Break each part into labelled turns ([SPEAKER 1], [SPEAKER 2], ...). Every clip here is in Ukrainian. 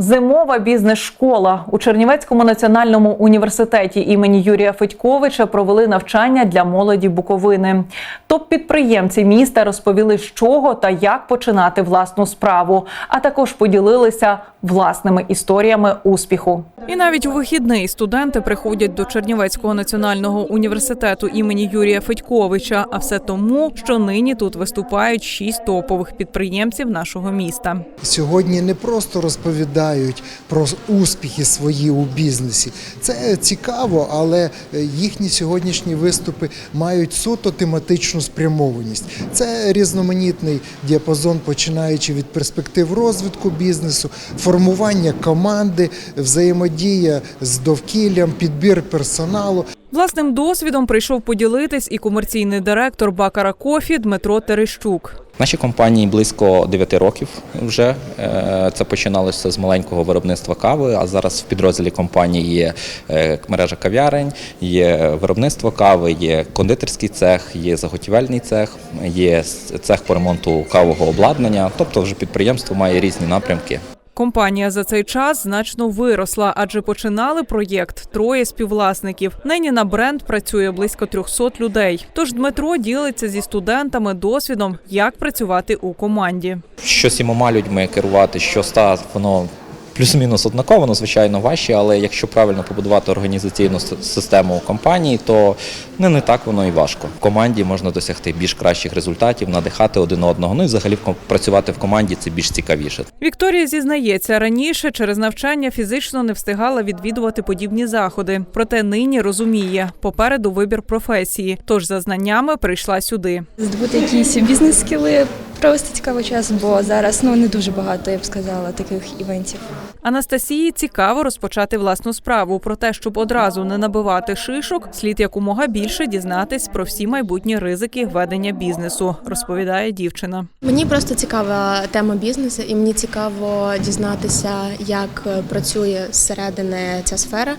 [SPEAKER 1] Зимова бізнес-школа у Чернівецькому національному університеті імені Юрія Федьковича провели навчання для молоді Буковини. Топ-підприємці міста розповіли, з чого та як починати власну справу, а також поділилися власними історіями успіху. І навіть у вихідний студенти приходять до Чернівецького національного університету імені Юрія Федьковича. А все тому, що нині тут виступають шість топових підприємців нашого міста.
[SPEAKER 2] Сьогодні не просто розповідають про успіхи свої у бізнесі. Це цікаво, але їхні сьогоднішні виступи мають суто тематичну спрямованість. Це різноманітний діапазон, починаючи від перспектив розвитку бізнесу, формування команди, взаємодія з довкіллям, підбір персоналу.
[SPEAKER 1] Власним досвідом прийшов поділитись і комерційний директор Бакара Кофі Дмитро Терещук.
[SPEAKER 3] Нашій компанії близько 9 років вже Е, це починалося з маленького виробництва кави. А зараз в підрозділі компанії є е, мережа кав'ярень, є виробництво кави, є кондитерський цех, є заготівельний цех, є цех по ремонту кавового обладнання. Тобто, вже підприємство має різні напрямки.
[SPEAKER 1] Компанія за цей час значно виросла, адже починали проєкт троє співвласників. Нині на бренд працює близько 300 людей. Тож Дмитро ділиться зі студентами досвідом, як працювати у команді.
[SPEAKER 3] Що сімома людьми керувати, що ста, воно плюс-мінус однаково, ну, звичайно, важче, але якщо правильно побудувати організаційну систему у компанії, то не, не так воно і важко. В команді можна досягти більш кращих результатів, надихати один одного. Ну і взагалі працювати в команді це більш цікавіше.
[SPEAKER 1] Вікторія зізнається, раніше через навчання фізично не встигала відвідувати подібні заходи. Проте нині розуміє, попереду вибір професії. Тож за знаннями прийшла сюди.
[SPEAKER 4] здобути якісь бізнес-скіли, провести цікавий час, бо зараз ну не дуже багато, я б сказала, таких івентів.
[SPEAKER 1] Анастасії цікаво розпочати власну справу. Про те, щоб одразу не набивати шишок, слід якомога більше дізнатись про всі майбутні ризики ведення бізнесу, розповідає дівчина.
[SPEAKER 5] Мені просто цікава тема бізнесу, і мені цікаво дізнатися, як працює зсередини ця сфера,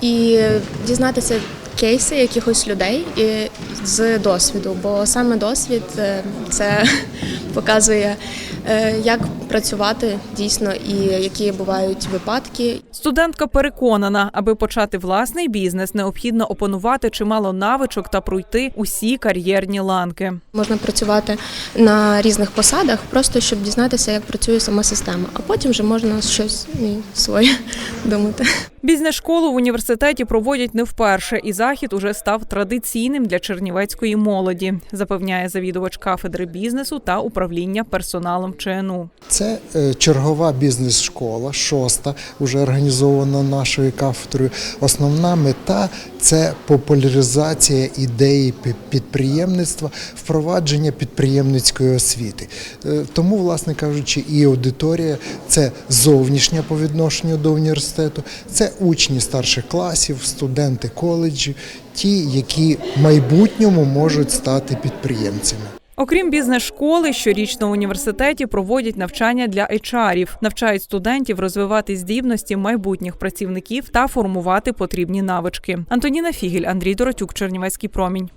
[SPEAKER 5] і дізнатися кейси якихось людей і з досвіду, бо саме досвід е, це показує, е, як працювати дійсно і які бувають випадки,
[SPEAKER 1] Студентка переконана, аби почати власний бізнес, необхідно опанувати чимало навичок та пройти усі кар'єрні ланки.
[SPEAKER 5] Можна працювати на різних посадах, просто щоб дізнатися, як працює сама система, а потім вже можна щось своє думати.
[SPEAKER 1] Бізнес-школу в університеті проводять не вперше, і захід уже став традиційним для чернівецької молоді, запевняє завідувач кафедри бізнесу та управління персоналом ЧНУ.
[SPEAKER 2] Це е, чергова бізнес-школа, шоста, вже організована нашою кафедрою. Основна мета це популяризація ідеї підприємництва, впровадження підприємницької освіти. Е, Тому, власне кажучи, і аудиторія це зовнішня по відношенню до університету, це учні старших класів, студенти коледжів, ті, які в майбутньому можуть стати підприємцями.
[SPEAKER 1] Окрім бізнес-школи, щорічно в університеті проводять навчання для HR-ів, навчають студентів розвивати здібності майбутніх працівників та формувати потрібні навички. Антоніна Фігель, Андрій Доротюк, Чернівецький промінь.